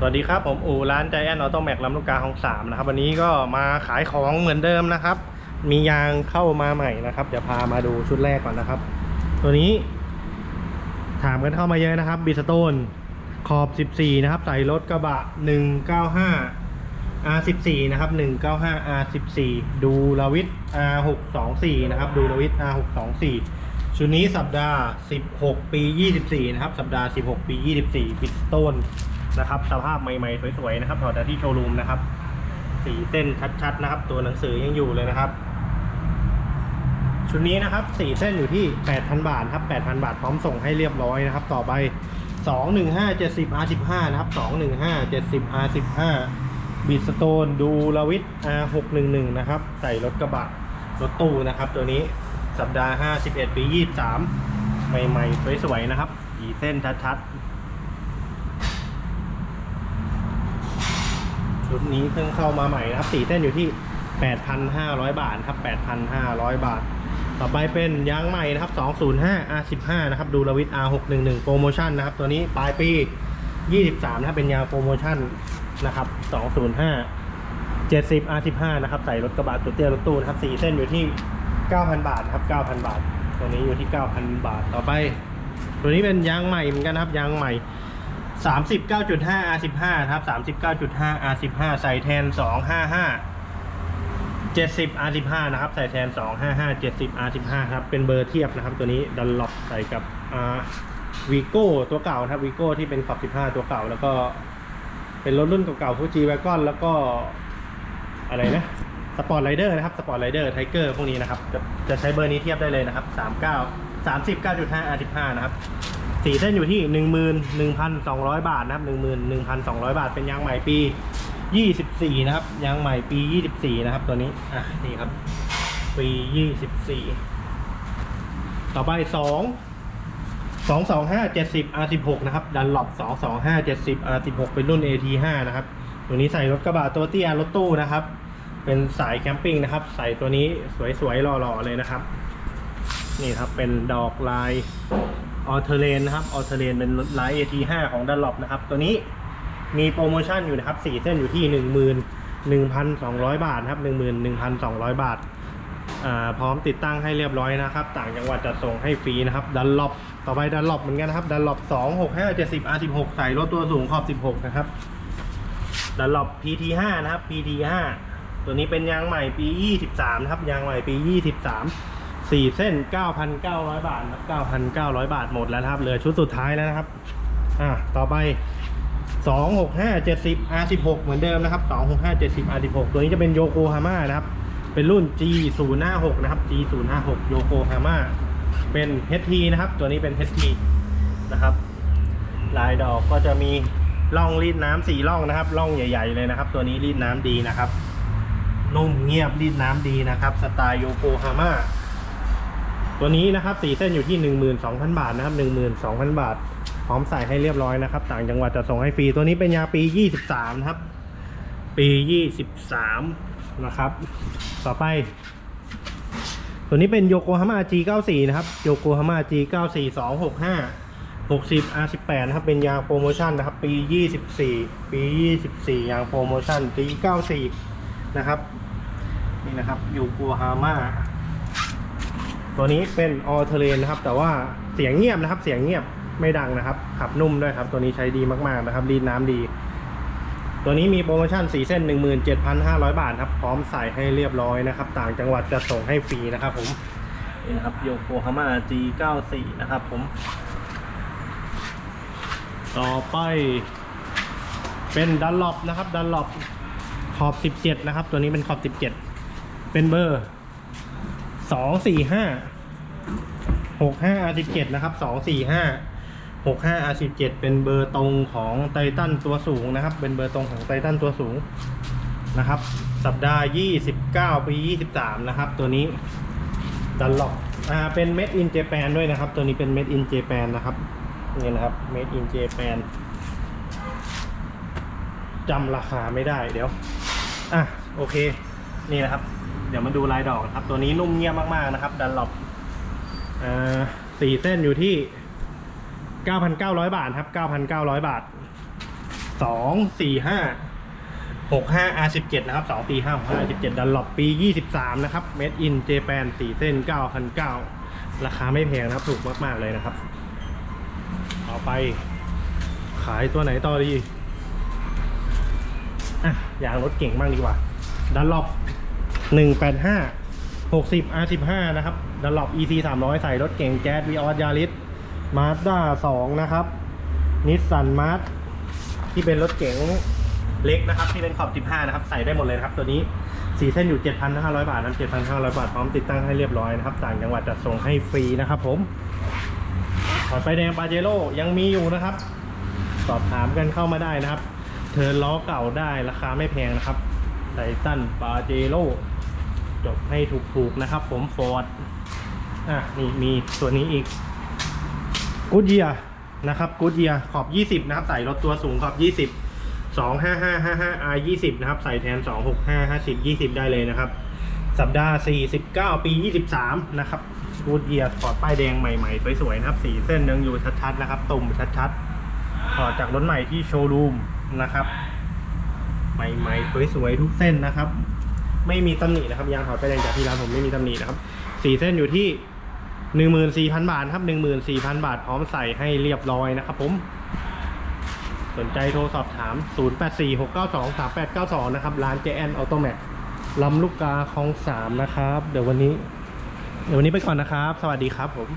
สวัสดีครับ ผมอู่ร้านใจแอนออโตแม็กลำลูกกาของสามนะครับ วันนี้ก็มาขายของเหมือนเดิมนะครับ มียางเข้ามาใหม่นะครับเดี๋ยวพามาดูชุดแรกก่อนนะครับ ตัวนี้ ถามกันเข้ามาเยอะนะครับบิสโตนขอบ 14 นะครับ ใส่รถกระบะ 195 R14 นะครับ 195 R14 ดูลวิท R624 นะครับ ดูลวิท R624 ชุดนี้สัปดาห์ 16 ปี 24 นะครับ สัปดาห์ 16 ปี 24 บิสโตน นะครับสภาพใหม่ๆสวยๆนะครับถอดจากที่โชว์รูมนะครับ สีเส้นชัดๆนะครับ ตัวหนังสือยังอยู่เลยนะครับ ชุดนี้นะครับสี่เส้นอยู่ที่ 8,000 บาทครับ 8,000 บาทพร้อมส่งให้เรียบร้อยนะครับ ต่อไป 215 70 R15 นะครับ 215 70 R15 บิดสโตนดูลาวิท R611 นะครับ ใส่รถกระบะรถตู้นะครับ ตัวนี้สัปดาห์ 51 ปี 23 ใหม่ๆสวยๆนะครับ สีเส้นชัดๆ ชุดนี้เพิ่งเข้ามาใหม่นะครับสีเส้นอยู่ที่ 8,500 บาทครับ 8,500 บาท ต่อไปเป็นยางใหม่นะครับ 205 R15 นะครับดูลวิท R611 โปรโมชั่นนะครับ ตัวนี้ปลายปี 23นะครับเป็นยางโปรโมชั่นนะครับ 205 70 R15 นะครับใส่รถกระบะตัวเตี้ยรถตู้นะครับ4เส้นอยู่ที่ 9,000 บาทครับ 9,000 บาท ตัวนี้อยู่ที่ 9,000 บาทต่อไป ตัวนี้เป็นยางใหม่เหมือนกันนะครับยางใหม่ 39.5 R15 ครับ 39.5 R15 ใส่แทน 255 70 R15 นะครับ ใส่แทน 255 70 R15 ครับ เป็นเบอร์เทียบนะครับ ตัวนี้ดันล็อกใส่กับวีโก้ตัวเก่านะครับวีโก้ที่เป็นขอบ15 ตัวเก่า แล้วก็เป็นรถรุ่นเก่าๆพวก G Wagon แล้วก็อะไรนะสปอร์ตไรเดอร์นะครับสปอร์ตไรเดอร์ไทเกอร์พวกนี้นะครับ จะจะใช้เบอร์นี้เทียบได้เลยนะครับ 39 30 9.5 R15 นะครับ สีเส้นอยู่ที่ 11,200 บาทนะครับ 11,200 บาทเป็นยางใหม่ปี 24 นะครับ ยางใหม่ปี 24 นะครับ ตัวนี้ อะ นี่ครับ ปี 24 ต่อไป 2 225 70 R16 นะครับ ดันหลบ225 70 R16 เป็นรุ่น AT5 นะครับ ตัวนี้ใส่รถกระบะตัวเตี้ยรถตู้นะครับ เป็นสายแคมปิ้งนะครับ ใส่ตัวนี้สวยๆหล่อๆเลยนะครับ นี่ครับ เป็นดอกลาย ออเทเลนนะครับออเทเลนเป็นลาย AT5 ของดันหลบนะครับ ตัวนี้มีโปรโมชั่นอยู่นะครับ 4 เส้นอยู่ที่ 11,200 บาทครับ 11,200 บาทอ่าพร้อมติดตั้งให้เรียบร้อยนะครับ ต่างจังหวัดจะส่งให้ฟรีนะครับ ดันล็อบต่อไปดันล็อบเหมือนกันนะครับ ดันล็อบ2 6 5 70 R16 ใส่รถตัวสูงขอบ 16 นะครับ ดันล็อบ PT5 นะครับ PT5 ตัวนี้เป็นยางใหม่ปี 23 นะครับ ยางใหม่ปี 23 4เส้น 9,900 บาทครับ9,900 บาทหมดแล้วครับเหลือชุดสุดท้ายแล้วนะครับ อ่าต่อไป 265 70 R16 เหมือนเดิมนะครับ 265 70 R16 ตัวนี้จะเป็นโยโกฮาม่านะครับ เป็นรุ่น G056 นะครับ G056 โยโกฮาม่าเป็น HT นะครับ ตัวนี้เป็น HT นะครับ ลายดอกก็จะมีร่องรีดน้ำสี่ร่องนะครับร่องใหญ่ ๆ เลยนะครับ ตัวนี้รีดน้ำดีนะครับนุ่มเงียบรีดน้ำดีนะครับ สไตล์โยโกฮาม่า ตัวนี้นะครับสีเส้นอยู่ที่ 12,000 บาทนะครับ12,000 บาท พร้อมใส่ให้เรียบร้อยนะครับ ต่างจังหวัดจะส่งให้ฟรีตัวนี้เป็นยาปี 23นะครับ ปี 23 นะครับ ต่อไป ตัวนี้เป็นโยโกฮาม่า G94 นะครับโยโกฮาม่า G94 265 60 R18 นะครับ เป็นยางโปรโมชั่นนะครับ ปี 24 ปี 24 ยางโปรโมชั่นปี94 นะครับ นี่นะครับโยโกฮาม่า ตัวนี้เป็นออเทเลนนะครับ แต่ว่าเสียงเงียบนะครับ เสียงเงียบไม่ดังนะครับ ขับนุ่มด้วยครับ ตัวนี้ใช้ดีมากๆนะครับ รีดน้ำดี ตัวนี้มีโปรโมชั่นสีเส้น 17,500 บาทครับ พร้อมใส่ให้เรียบร้อยนะครับ ต่างจังหวัดจะส่งให้ฟรีนะครับผมนี่นะครับโยโกฮาม่า G94 นะครับผม ต่อไปเป็นดันล็อบนะครับ ดันล็อบขอบ 17 นะครับ ตัวนี้เป็นขอบ 17 เป็นเบอร์สองสี่ หกห้าอาสิบเจ็ดนะครับสองสี่ห้าหกห้าอาสิบเจ็ดเป็นเบอร์ตรงของไททันตัวสูงนะครับ เป็นเบอร์ตรงของไททันตัวสูงนะครับ สัปดาห์ยี่สิบเก้าปียี่สิบสามนะครับ ตัวนี้ดันล็อกอ่าเป็นเม็ดอินเจแปนด้วยนะครับ ตัวนี้เป็นเม็ดอินเจแปนนะครับนี่นะครับเม็ดอินเจแปนจำราคาไม่ได้เดี๋ยว อะโอเค นี่นะครับ เดี๋ยวมาดูลายดอกนะครับ ตัวนี้นุ่มเงียบมากๆนะครับ ดันล็อบอ่า สี่เส้นอยู่ที่ 9,900 บาทครับ 9,900 บาทสองสี่ห้าหกห้า R สิบเจ็ดนะครับสองสี่ห้าหกห้าสิบเจ็ดดันหลบปียี่สิบสามนะครับ Made in Japan สี่เส้นเก้าพันเก้าราคาไม่แพงนะครับ ถูกมาก ๆ เลยนะครับ ต่อไป ขายตัวไหนต่อดีอะยางรถเก่งบ้างดีกว่า ดันหลบห นึ่งแปดห้าหกสิบ R สิบห้านะครับดันหลบ EC สามร้อยใส่รถเก่งแจ๊สวีออสยาริสมาสด้าสองนะครับนิสสันมาร์ที่เป็นรถเก๋งเล็กนะครับ ที่เป็นขอบ 15 นะครับ ใส่ได้หมดเลยครับ ตัวนี้สีเส้นอยู่ 7,500 บาทนะ7,500 บาท พร้อมติดตั้งให้เรียบร้อยนะครับ ต่างจังหวัดจัดส่งให้ฟรีนะครับผมถอดไฟแดงปาเจโร่ยังมีอยู่นะครับ สอบถามกันเข้ามาได้นะครับเทินล้อเก่าได้ราคาไม่แพงนะครับไททันปาเจโร่ จบให้ถูกๆนะครับ ผมฟอร์ดอะนี่มีตัวนี้อีกกูดเยียนะครับกูดเยียขอบ 20 นะครับ ใส่รถตัวสูงขอบ 20 25555 R 20นะครับ ใส่แทน 265 50 20 ได้เลยนะครับ สัปดาห์ 49 ปี 23 นะครับกูดเยียถอดป้ายแดงใหม่ๆสวยๆนะครับ สีเส้นยังอยู่ชัดๆนะครับตุ่มชัดๆถอดจากรถใหม่ที่โชว์รูมนะครับ ใหม่ๆสวยๆทุกเส้นนะครับ ไม่มีตำหนินะครับยางถอดไป้ายแดงจากที่ร้านผมไม่มีตำหนินะครับสีเส้นอยู่ที่หนึ่งหมื่นสี่พันบาทครับหนึ่งหมื่นสี่พันบาทพร้อมใส่ให้เรียบร้อยนะครับผม สนใจโทรสอบถาม 0 8 4 6 9 2 3 8 9 2 นะครับ ร้าน JN Auto Max ลำลูกกาคลองสามนะครับ เดี๋ยววันนี้ เดี๋ยววันนี้ไปก่อนนะครับ สวัสดีครับผม